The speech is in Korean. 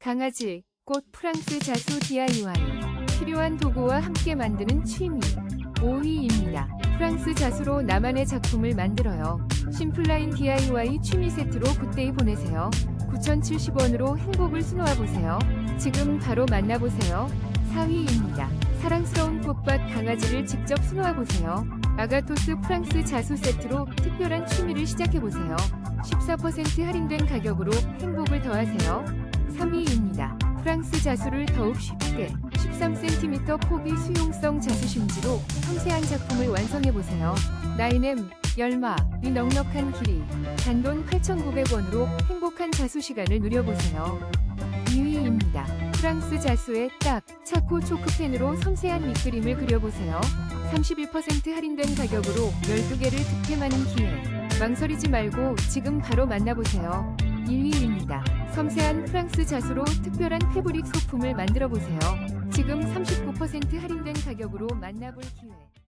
강아지, 꽃 프랑스 자수 DIY 필요한 도구와 함께 만드는 취미 5위입니다. 프랑스 자수로 나만의 작품을 만들어요. 심플라인 DIY 취미 세트로 굿데이 보내세요. 9,070원으로 행복을 수놓아보세요. 지금 바로 만나보세요. 4위입니다. 사랑스러운 꽃밭 강아지를 직접 수놓아보세요. 아가토스 프랑스 자수 세트로 특별한 취미를 시작해보세요. 14% 할인된 가격으로 행복을 더하세요. 3위입니다. 프랑스 자수를 더욱 쉽게 13cm 폭의 수용성 자수 심지로 섬세한 작품을 완성해보세요. 나이넴, 열마, 이 넉넉한 길이, 단돈 8,900원으로 행복한 자수 시간을 누려보세요. 2위입니다. 프랑스 자수의 딱, 차코 초크펜으로 섬세한 밑그림을 그려보세요. 31% 할인된 가격으로 12개를 득템하는 기회. 망설이지 말고 지금 바로 만나보세요. 1위입니다. 섬세한 프랑스 자수로 특별한 패브릭 소품을 만들어 보세요. 지금 39% 할인된 가격으로 만나볼 기회.